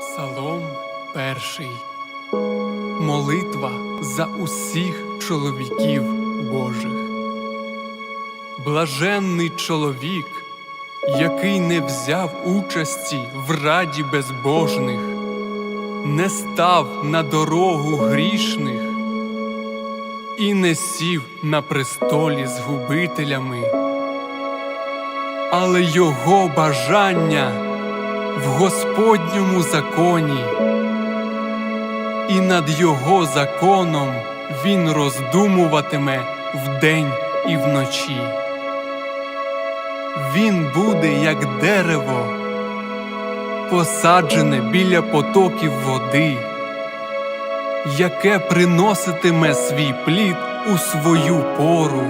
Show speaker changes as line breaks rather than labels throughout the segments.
Псалом перший. Молитва за усіх чоловіків Божих. Блаженний чоловік, який не взяв участі в раді безбожних, не став на дорогу грішних і не сів на престолі з губителями, але його бажання в Господньому законі, і над його законом він роздумуватиме вдень і вночі. Він буде як дерево, посаджене біля потоків води, яке приноситиме свій плід у свою пору,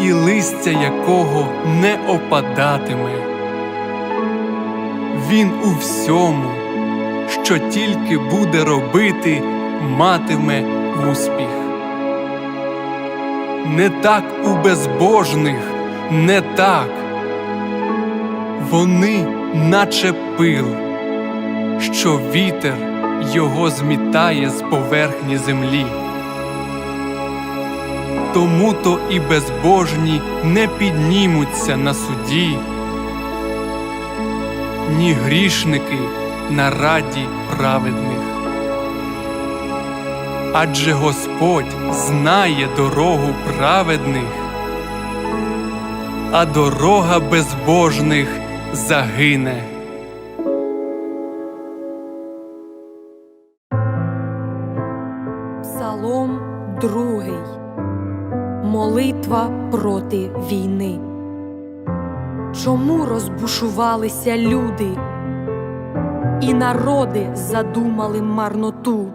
і листя якого не опадатиме. Він у всьому, що тільки буде робити, матиме успіх. Не так у безбожних, не так. Вони, наче пил, що вітер його змітає з поверхні землі. Тому то і безбожні не піднімуться на суді ні грішники на раді праведних. Адже Господь знає дорогу праведних, а дорога безбожних загине.
Псалом другий. Молитва проти війни. Чому розбушувалися люди, і народи задумали марноту?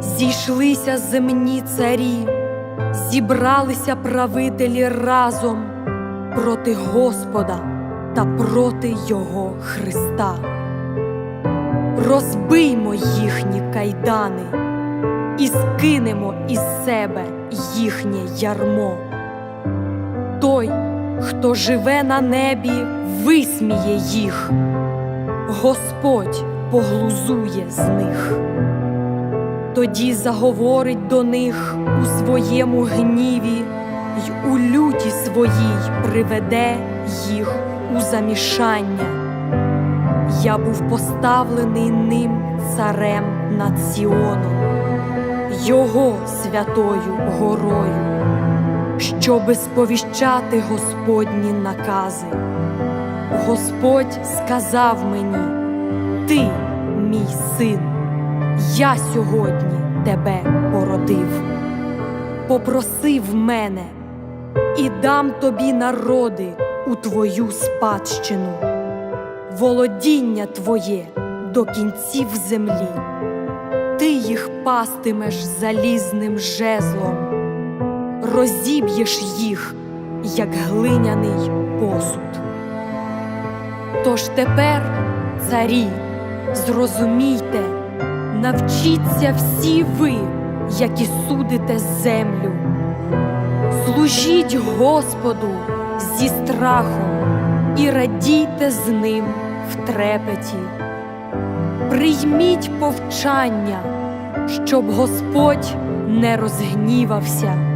Зійшлися земні царі, зібралися правителі разом проти Господа та проти Його Христа. Розбиймо їхні кайдани і скинемо із себе їхнє ярмо. Той, хто живе на небі, висміє їх, Господь поглузує з них. Тоді заговорить до них у своєму гніві й у люті своїй приведе їх у замішання. Я був поставлений ним царем над Сіоном, його святою горою, щоби сповіщати Господні накази. Господь сказав мені: Ти, мій син, я сьогодні тебе породив. Попросив мене і дам тобі народи у твою спадщину володіння твоє до кінців землі, ти їх пастимеш залізним жезлом, розіб'єш їх, як глиняний посуд. Тож тепер, царі, зрозумійте, навчіться всі ви, які судите землю. Служіть Господу зі страхом і радійте з ним в трепеті. Прийміть повчання, щоб Господь не розгнівався,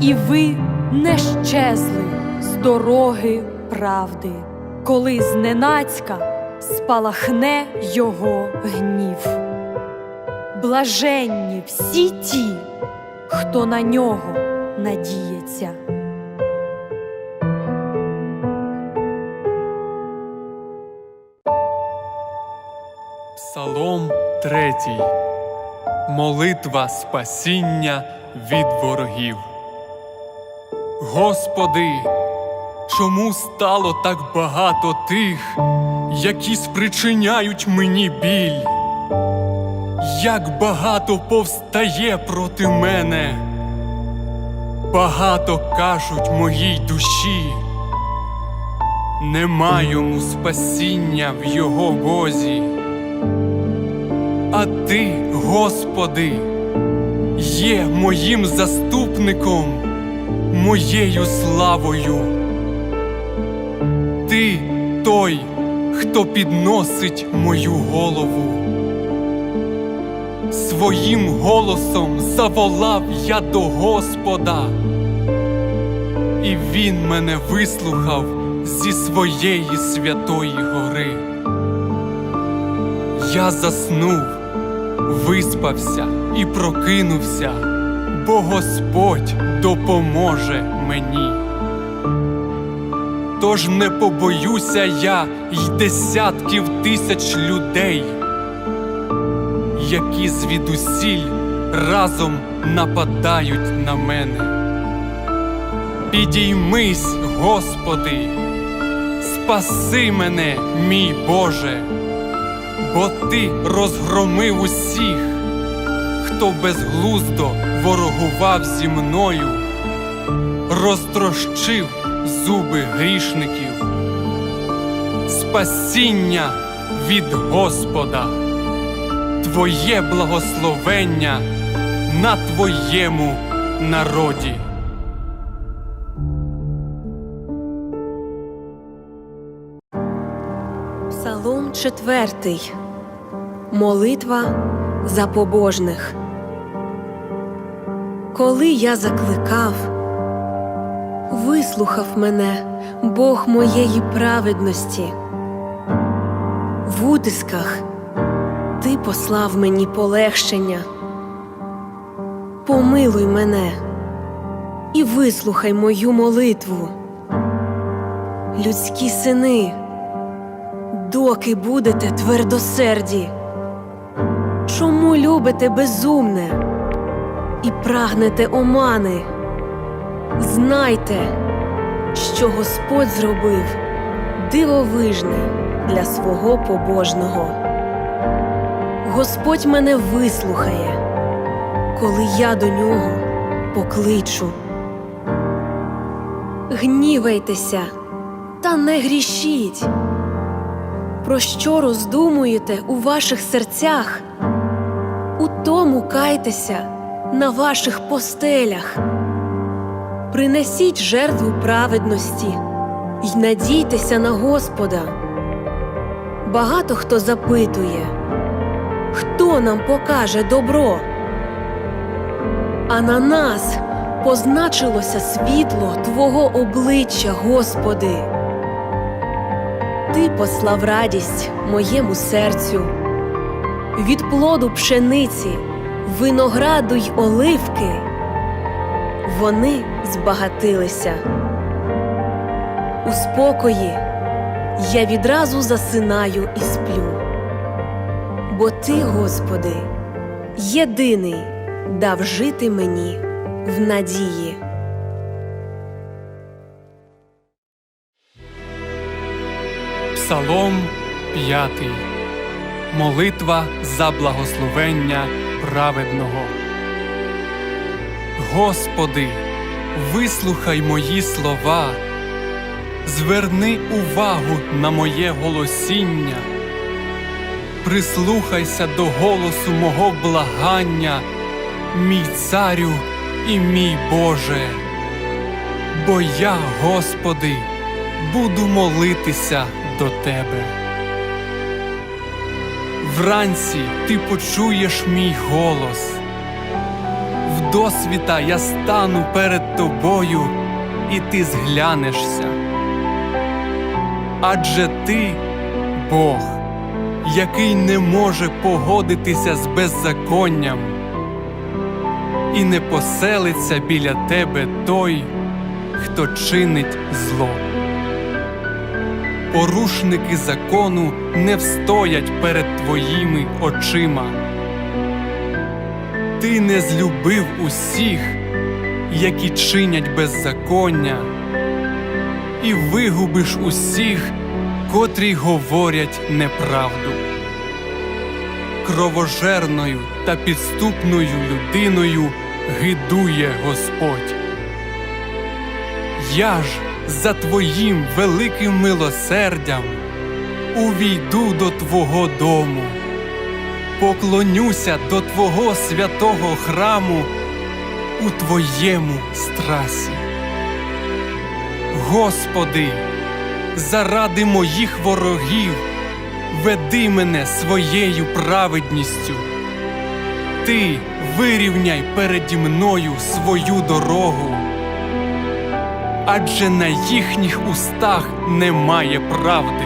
і ви не щезли з дороги правди, коли зненацька спалахне його гнів. Блаженні всі ті, хто на нього надіється.
Псалом третій. Молитва спасіння від ворогів. Господи, чому стало так багато тих, які спричиняють мені біль? Як багато повстає проти мене, багато кажуть моїй душі, нема йому спасіння в його Бозі. А ти, Господи, є моїм заступником, моєю славою. Ти той, хто підносить мою голову. Своїм голосом заволав я до Господа, і Він мене вислухав зі своєї святої гори. Я заснув, виспався і прокинувся, бо Господь допоможе мені. Тож не побоюся я й десятків тисяч людей, які звідусіль разом нападають на мене. Підіймись, Господи, спаси мене, мій Боже, бо Ти розгромив усіх, хто безглуздо ворогував зі мною, розтрощив зуби грішників, спасіння від Господа, Твоє благословення на Твоєму народі.
Псалом четвертий. Молитва за побожних. Коли я закликав, вислухав мене Бог моєї праведності. В утисках ти послав мені полегшення. Помилуй мене і вислухай мою молитву. Людські сини доки будете твердосерді? Чому любите безумне і прагнете омани? Знайте, що Господь зробив дивовижне для свого побожного. Господь мене вислухає, коли я до нього покличу. Гнівайтеся та не грішіть про що роздумуєте у ваших серцях, у тому кайтеся на ваших постелях. Принесіть жертву праведності й надійтеся на Господа. Багато хто запитує, хто нам покаже добро? А на нас позначилося світло Твого обличчя, Господи. Ти послав радість моєму серцю, від плоду пшениці, винограду й оливки. Вони збагатилися. У спокої я відразу засинаю і сплю. Бо ти, Господи, єдиний дав жити мені в надії.
Псалом 5. Молитва за благословення праведного. Господи, вислухай мої слова, зверни увагу на моє голосіння, прислухайся до голосу мого благання, мій царю і мій Боже. Бо я, Господи, буду молитися до Тебе. Вранці ти почуєш мій голос. Вдосвіта я стану перед тобою, і ти зглянешся. Адже ти Бог, який не може погодитися з беззаконням, і не поселиться біля тебе той, хто чинить зло. Порушники закону не встоять перед твоїми очима. Ти не злюбив усіх, які чинять беззаконня, і вигубиш усіх, котрі говорять неправду. Кровожерною та підступною людиною гидує Господь. Я ж за Твоїм великим милосердям увійду до Твого дому, поклонюся до Твого святого храму у Твоєму страсі. Господи, заради моїх ворогів, веди мене своєю праведністю. Ти вирівняй переді мною свою дорогу, адже на їхніх устах немає правди,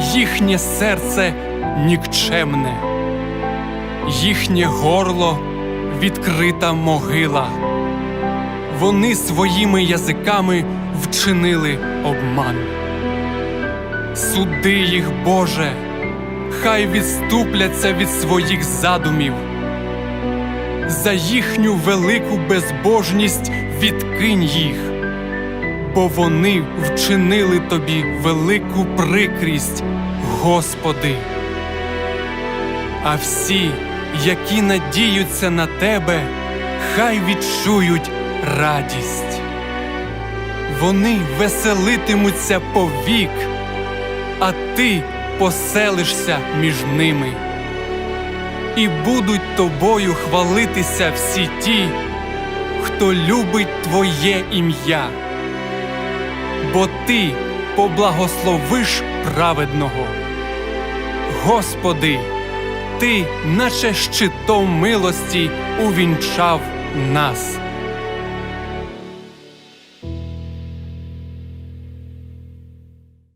їхнє серце нікчемне, їхнє горло відкрита могила. Вони своїми язиками вчинили обман. Суди їх, Боже, хай відступляться від своїх задумів. За їхню велику безбожність відкинь їх, бо вони вчинили тобі велику прикрість, Господи. А всі, які надіються на Тебе, хай відчують радість. Вони веселитимуться повік, а ти поселишся між ними. І будуть тобою хвалитися всі ті, хто любить Твоє ім'я, бо Ти поблагословиш праведного. Господи, Ти, наче щитом милості, увінчав нас.